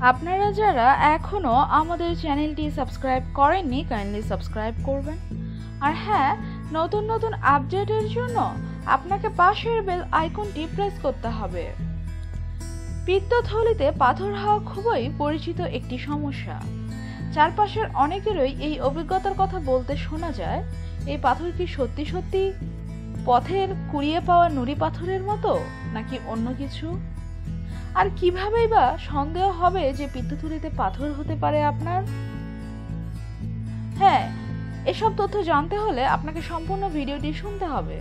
আপনারা যারা এখনও আমাদের চ্যানেলটি সাবস্ক্রাইব করেননি কাইন্ডলি সাবস্ক্রাইব করবেন। আর হ্যাঁ নতুন নতুন আপডেটের জন্য আপনাকে পাশের বেল আইকনটি প্রেস করতে হবে। পিত্তথলিতে পাথর হওয়া খুবই পরিচিত একটি সমস্যা। চারপাশের অনেকেরই এই অভিজ্ঞতার কথা বলতে শোনা যায়, এই পাথর কি সত্যি সত্যি পথের কুড়িয়ে পাওয়া নুড়ি পাথরের মতো, নাকি অন্য কিছু? আর কিভাবেই বা সন্দেহ হবে যে পিত্তথলিতে পাথর হতে পারে আপনার? হ্যাঁ এসব তথ্য জানতে হলে আপনাকে সম্পূর্ণ ভিডিওটি শুনতে হবে।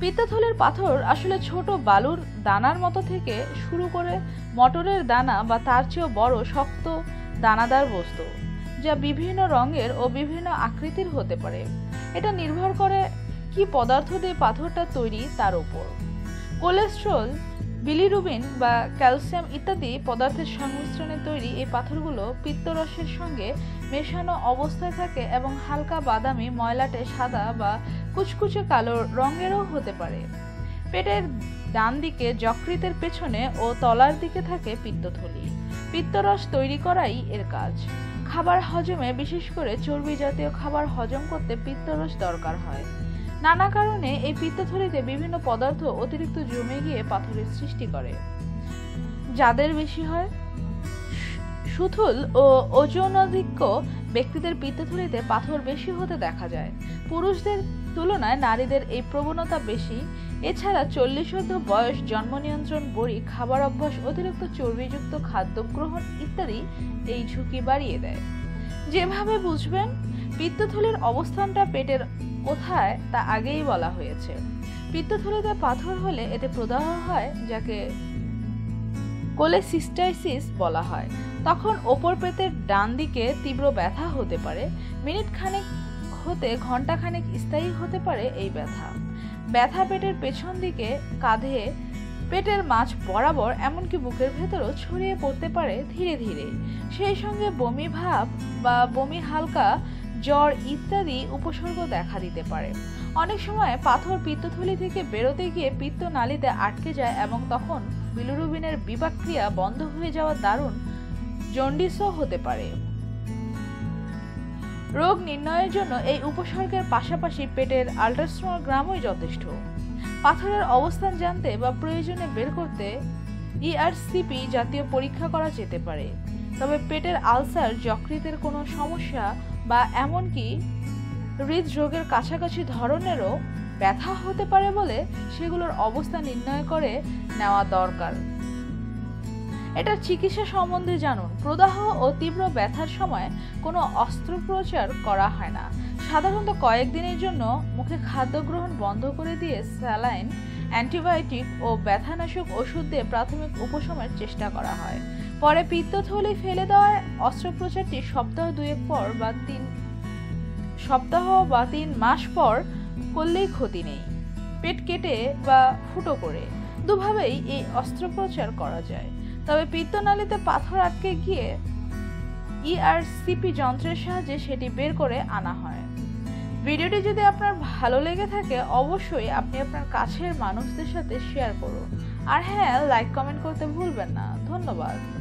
পিত্তথলির পাথর আসলে ছোট বালুর দানার মতো থেকে শুরু করে মটরের দানা বা তার চেয়েও বড়, শক্ত দানাদার বস্তু, যা বিভিন্ন রঙের ও বিভিন্ন আকৃতির হতে পারে। এটা নির্ভর করে কি পদার্থ দিয়ে পাথরটা তৈরি তার উপর। কোলেস্ট্রল বিলিরুবিন বা ক্যালসিয়াম ইত্যাদি পদার্থের সংমিশ্রণে তৈরি এই পাথরগুলো পিত্তরসের সঙ্গে মেশানো অবস্থায় থাকে এবং হালকা বাদামি, ময়লাটে, সাদা বা কুচকুচে কালো রঙেরও হতে পারে। পেটের ডান দিকে যকৃতের পেছনে ও তলার দিকে থাকে পিত্তথলি। পিত্তরস তৈরি করাই এর কাজ। খাবার হজমে বিশেষ করে চর্বি জাতীয় খাবার হজম করতে পিত্তরস দরকার হয়। নানা কারণে এই পিত্তথলিতে বিভিন্ন পদার্থ অতিরিক্ত জমে গিয়ে পাথরের সৃষ্টি করে। যাদের বেশি হয়, সুথুল ও ওজনাধিক্য ব্যক্তিদের পিত্তথলিতে পাথর বেশি হতে দেখা যায়। পুরুষদের তুলনায় নারীদের এই প্রবণতা বেশি। এছাড়া চল্লিশ অর্ধ বয়স জন্ম নিয়ন্ত্রণ বড়ি, খাবার অভ্যাস অতিরিক্ত চর্বিযুক্ত খাদ্য গ্রহণ ইত্যাদি এই ঝুঁকি বাড়িয়ে দেয়। যেভাবে বুঝবেন, পিত্তথলির অবস্থানটা পেটের কোথায় তা আগেই বলা হয়েছে। পিত্তথলিতে পাথর হলে এতে প্রদাহ হয়, যাকে কোলেসিস্টাইসিস বলা হয়। তখন ওপর পেটের ডান দিকে তীব্র ব্যথা হতে পারে। মিনিট খানেক হতে ঘণ্টা খানেক স্থায়ী হতে পারে এই ব্যথা। ব্যথা পেটের পেছন দিকে কাঁধে পেটের মাছ বরাবর এমনকি বুকের ভেতরও ছড়িয়ে পড়তে পারে ধীরে ধীরে। সেই সঙ্গে বমি ভাব বা বমি হালকা, জ্বর ইত্যাদি উপসর্গ দেখা দিতে পারে। অনেক সময় পাথর পিত্তথলি থেকে বেরোতে গিয়ে পিত্ত নালীতে আটকে যায় এবং তখন বিলুরুবিনের বিপাক্রিয়া বন্ধ হয়ে যাওয়া দারুণ জন্ডিসও হতে পারে। রোগ নির্ণয়ের জন্য এই উপসর্গের পাশাপাশি পেটের আল্ট্রাসোনোগ্রামই যথেষ্ট। পাথরের অবস্থান জানতে বা প্রয়োজনে বের করতে ইআরসিপি জাতীয় পরীক্ষা করা যেতে পারে। তবে পেটের আলসার, যকৃতের কোনো সমস্যা বা এমনকি হৃদরোগের কাছাকাছি ধরনেরও ব্যথা হতে পারে বলে সেগুলোর অবস্থা নির্ণয় করে নেওয়া দরকার। এটার চিকিৎসা সম্বন্ধে জানুন। প্রদাহ ও তীব্র ব্যথার সময় কোনো অস্ত্রোপচার করা হয় না। সাধারণত কয়েকদিনের জন্য মুখে খাদ্য গ্রহণ বন্ধ করে দিয়ে স্যালাইন, অ্যান্টিবায়োটিক ও ব্যথানাশক ওষুধ দিয়ে প্রাথমিক উপশমের চেষ্টা করা হয়। পরে পিত্তথলি ফেলে দেওয়ার অস্ত্রোপচারটি সপ্তাহ দুয়েক পর বা তিন, সপ্তাহ বা তিন মাস পর করলেই ক্ষতি নেই। পেট কেটে বা ফুটো করে দুভাবেই এই অস্ত্রোপচার করা যায়। তবে পিত্তনালীতে পাথর আটকে গিয়ে ইআরসিপি যন্ত্রের সাহায্যে সেটি বের করে আনা হয়। ভিডিওটি যদি আপনার ভালো লেগে থাকে, অবশ্যই আপনি আপনার কাছের মানুষদের সাথে শেয়ার করুন। আর হ্যাঁ লাইক কমেন্ট করতে ভুলবেন না। ধন্যবাদ।